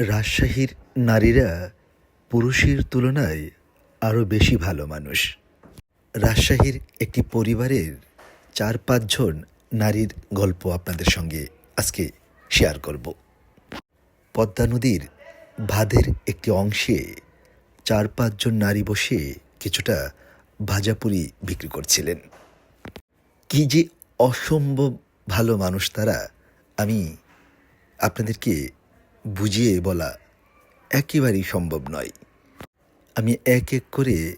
রাজশাহীর নারীরা পুরুষের তুলনায় আরও বেশি ভালো মানুষ। রাজশাহীর একটি পরিবারের চার পাঁচজন নারীর গল্প আপনাদের সঙ্গে আজকে শেয়ার করব। পদ্মা নদীর ভাদের একটি অংশে চার পাঁচজন নারী বসে কিছুটা ভাজাপুরি বিক্রি করছিলেন। কি যে অসম্ভব ভালো মানুষ তারা, আমি আপনাদেরকে বুঝিয়ে বলা একেবারেই সম্ভব নয়। আমি এক এক করে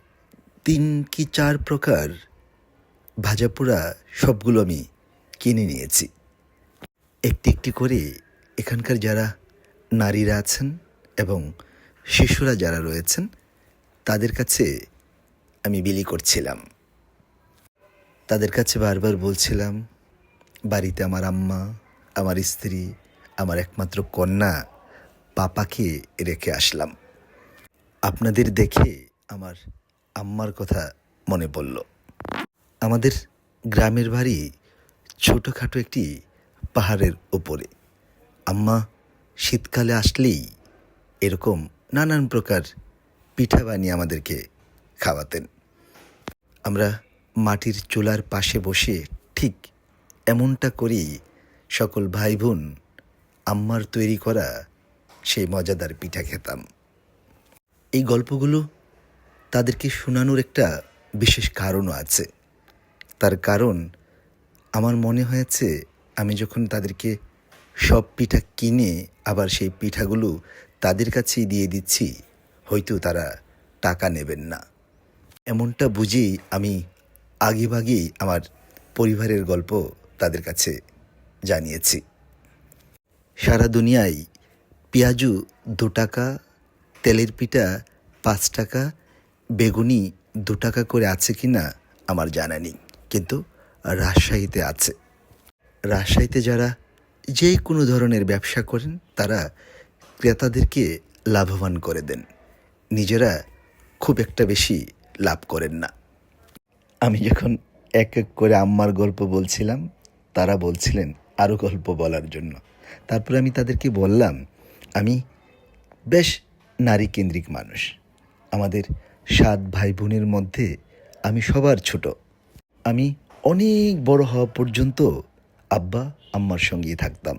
তিন কি চার প্রকার ভাজাপোড়া সবগুলো আমি কিনে নিয়েছি। একটি একটি করে এখানকার যারা নারীরা আছেন এবং শিশুরা যারা রয়েছেন, তাদের কাছে আমি বিলি করছিলাম। তাদের কাছে বারবার বলছিলাম, বাড়িতে আমার আম্মা, আমার স্ত্রী, আমার একমাত্র কন্যা পাপাকে রেখে আসলাম। আপনাদের দেখে আমার আম্মার কথা মনে পড়ল। আমাদের গ্রামের বাড়ি ছোটোখাটো একটি পাহাড়ের ওপরে আম্মা শীতকালে আসলেই এরকম নানান প্রকার পিঠা বানিয়ে আমাদেরকে খাওয়াতেন। আমরা মাটির চুলার পাশে বসে ঠিক এমনটা করেই সকল ভাই বোন আম্মার তৈরি করা সেই মজাদার পিঠা খেতাম। এই গল্পগুলো তাদেরকে শোনানোর একটা বিশেষ কারণও আছে। তার কারণ, আমার মনে হয়েছে আমি যখন তাদেরকে সব পিঠা কিনে আবার সেই পিঠাগুলো তাদের কাছেই দিয়ে দিচ্ছি, হয়তো তারা টাকা নেবেন না। এমনটা বুঝেই আমি আগেভাগেই আমার পরিবারের গল্প তাদের কাছে জানিয়েছি। সারা দুনিয়ায় পেঁয়াজু দু টাকা, তেলের পিঠা পাঁচ টাকা, বেগুনি দু টাকা করে আছে কি না আমার জানা নেই, কিন্তু রাজশাহীতে আছে। রাজশাহীতে যারা যে কোনো ধরনের ব্যবসা করেন, তারা ক্রেতাদেরকে লাভবান করে দেন। নিজেরা খুব একটা বেশি লাভ করেন না। আমি যখন এক এক করে আম্মার গল্প বলছিলাম, তারা বলছিলেন আরও গল্প বলার জন্য। তারপরে আমি তাদেরকে বললাম আমি বেশ নারী কেন্দ্রিক মানুষ। আমাদের সাত ভাই বোনের মধ্যে আমি সবার ছোট। আমি অনেক বড় হওয়া পর্যন্ত আব্বা, আম্মার সঙ্গে থাকতাম।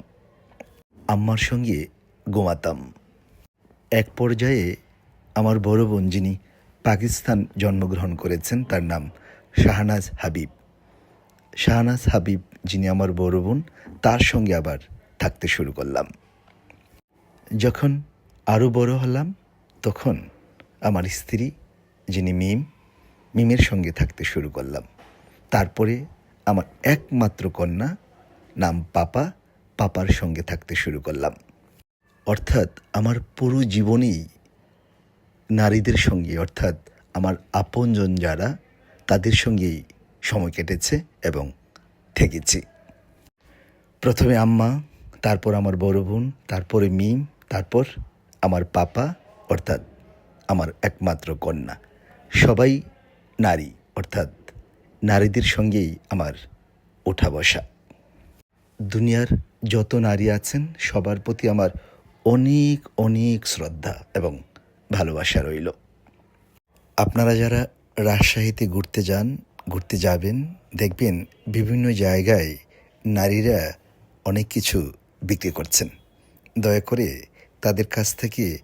আম্মার সঙ্গে ঘুমাতাম। এক পর্যায়ে আমার বড় বোন, যিনি পাকিস্তান জন্মগ্রহণ করেছেন, তার নাম শাহনাজ হাবিব। শাহনাজ হাবিব, যিনি আমার বড় বোন, তার সঙ্গে আবার থাকতে শুরু করলাম। যখন আরও বড় হলাম, তখন আমার স্ত্রী, যিনি মিম, মিমের সঙ্গে থাকতে শুরু করলাম। তারপরে আমার একমাত্র কন্যা, নাম পাপা, পাপার সঙ্গে থাকতে শুরু করলাম। অর্থাৎ আমার পুরো জীবনেই নারীদের সঙ্গে, অর্থাৎ আমার আপনজন যারা, তাদের সঙ্গেই সময় কেটেছে এবং থেকেছি। প্রথমে আম্মা, তারপর আমার বড় বোন, তারপরে মিম তারপর আমার পাপা, অর্থাৎ আমার একমাত্র কন্যা। সবাই নারী, অর্থাৎ নারীদের সঙ্গেই আমার ওঠা বসা দুনিয়ার যত নারী আছেন, সবার প্রতি আমার অনেক অনেক শ্রদ্ধা এবং ভালোবাসা রইল। আপনারা যারা রাজশাহীতে ঘুরতে যান, ঘুরতে যাবেন, দেখবেন বিভিন্ন জায়গায় নারীরা অনেক কিছু বিক্রি করছেন। দয়া করে তাদের কাছ থেকে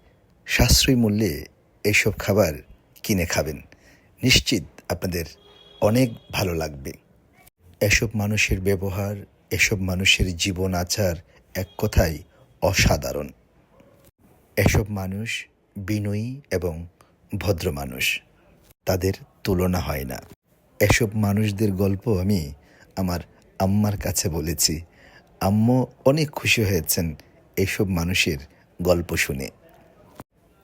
সাশ্রয়ী মূল্যে এইসব খাবার কিনে খাবেন। নিশ্চিত আপনাদের অনেক ভালো লাগবে। এসব মানুষের ব্যবহার, এসব মানুষের জীবন আচার এক কথায় অসাধারণ। এসব মানুষ বিনয়ী এবং ভদ্র মানুষ। তাদের তুলনা হয় না। এসব মানুষদের গল্প আমি আমার আম্মার কাছে বলেছি। আম্মু অনেক খুশি হয়েছেন এসব মানুষের গল্প শুনে।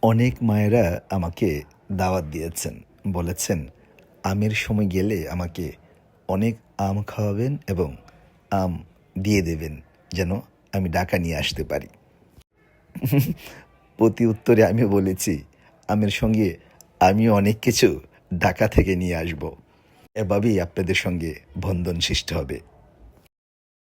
অনেক মায়েরা আমাকে দাওয়াত দিয়েছেন, বলেছেন, আমের সময় গেলে আমাকে অনেক আম খাওয়াবেন এবং আম দিয়ে দেবেন, যেন আমি ডাকা নিয়ে আসতে পারি। প্রতি উত্তরে আমি বলেছি, আমের সঙ্গে আমিও অনেক কিছু ঢাকা থেকে নিয়ে আসব। এভাবেই আপনাদের সঙ্গে বন্ধন সৃষ্টি হবে।